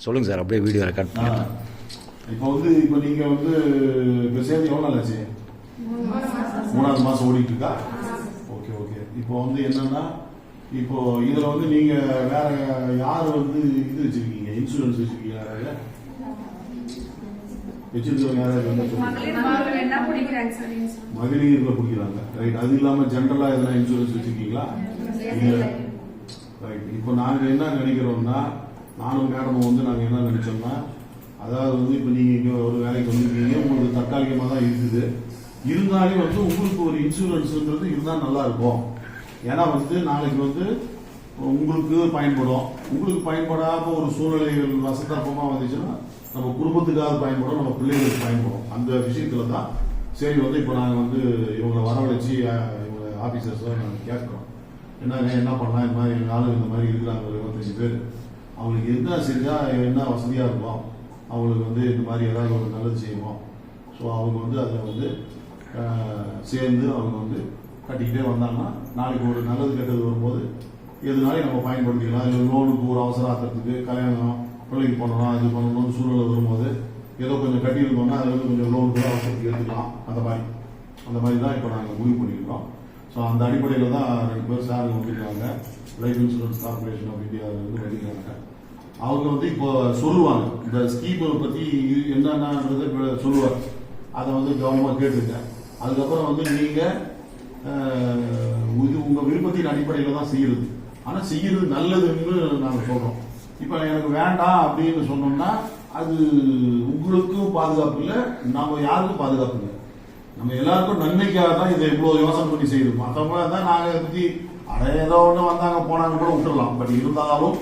சொல்லுங்கள் சார் அப்படியே video record. இப்போ வந்து இப்போ நீங்க வந்து இப்போ சேர்ந்து எவ்வளோ நாள் ஆச்சு? மூணாவது மாசம் ஓடிட்டு இருக்கா ஓகே ஓகே. இப்போ வந்து என்னன்னா இப்போ இதுல வந்து நீங்க வேற யார் வந்து இது வச்சிருக்கீங்க? இன்சூரன்ஸ் வச்சிருக்கீங்க யாராவது வச்சிருக்கவங்க யாராவது மகளிர்ல பிடிக்கிறாங்க ரைட் அது இல்லாம ஜென்ரலா எதனா இன்சூரன்ஸ் வச்சிருக்கீங்களா? இல்ல. ரைட் இப்போ நாங்க என்ன நினைக்கிறோம்னா நானும் மேடமும் வந்து நாங்கள் என்ன நினைச்சோம்னா அதாவது வந்து இப்போ நீங்கள் ஒரு வேலைக்கு வந்திருக்கீங்க உங்களுக்கு தற்காலிகமாக தான் இருக்குது. இருந்தாலும் வந்து உங்களுக்கு ஒரு இன்சூரன்ஸுன்றது இருந்தால் நல்லா இருக்கும். ஏன்னா வந்து நாளைக்கு வந்து உங்களுக்கு பயன்படும். உங்களுக்கு பயன்படாம ஒரு சூழ்நிலைகள் வசந்தர்ப்பமா வந்துச்சுன்னா நம்ம குடும்பத்துக்காக பயன்படும் நம்ம பிள்ளைகளுக்கு பயன்படும். அந்த விஷயத்துல தான். சரி வந்து இப்போ நாங்கள் வந்து இவங்களை வரவழைச்சி இவங்க ஆஃபீஸர்ஸை நாங்கள் கேட்குறோம். என்ன என்ன பண்ணலாம்? இந்த மாதிரி எங்கள் ஆளு இந்த மாதிரி இருக்கிறாங்க ஒரு இருபத்தஞ்சு பேர். அவங்களுக்கு என்ன செஞ்சா என்ன வசதியாக இருக்கும் அவங்களுக்கு வந்து இந்த மாதிரி ஏதாவது ஒரு நல்லது செய்வோம். ஸோ அவங்க வந்து அதை வந்து சேர்ந்து அவங்க வந்து கட்டிக்கிட்டே வந்தாங்கன்னா நாளைக்கு ஒரு நல்லது கெட்டது வரும்போது எதுனாலையும் நம்ம பயன்படுத்திக்கலாம். இல்லை லோனுக்கு ஒரு அவசர ஆக்கிறதுக்கு கல்யாணம் பிள்ளைக்கு பண்ணணும் இது பண்ணணும்னு சூழ்நிலை வரும்போது ஏதோ கொஞ்சம் கட்டியிருந்தோம்னா அதில் வந்து கொஞ்சம் லோன் கூட அவசரத்துக்கு எடுத்துக்கலாம். அந்த மாதிரி. அந்த மாதிரி தான் இப்போ நாங்கள் முடிவு பண்ணியிருக்கோம். ஸோ அந்த அடிப்படையில் தான் ரெண்டு பேர் சார் வந்திருக்காங்க லைஃப் இன்சூரன்ஸ் கார்பரேஷன் ஆஃப் வந்து வந்திருக்காங்க அவங்க வந்து இப்போ சொல்லுவாங்க இந்த ஸ்கீமை பற்றி என்னென்னது சொல்லுவார் அதை வந்து கவனமாக கேட்டுங்க. அதுக்கப்புறம் வந்து நீங்கள் இது உங்கள் விருப்பத்தின் அடிப்படையில் தான் செய்யறது. ஆனால் செய்யறது நல்லதுன்னு நாங்கள் சொல்கிறோம் இப்போ எனக்கு வேண்டாம் அப்படின்னு சொன்னோம்னா அது உங்களுக்கும் பாதுகாப்பு இல்லை நம்ம யாருக்கும் பாதுகாப்பு இல்லை. நம்ம எல்லாருக்கும் நன்மைக்காக தான் இதை இவ்வளோ யோசனை பண்ணி செய்யுது மற்றவங்க தான் நாங்கள் இதை பற்றி அட ஏதோ ஒன்று வந்தாங்க போனாங்க கூட விட்டுடலாம் பட் இருந்தாலும்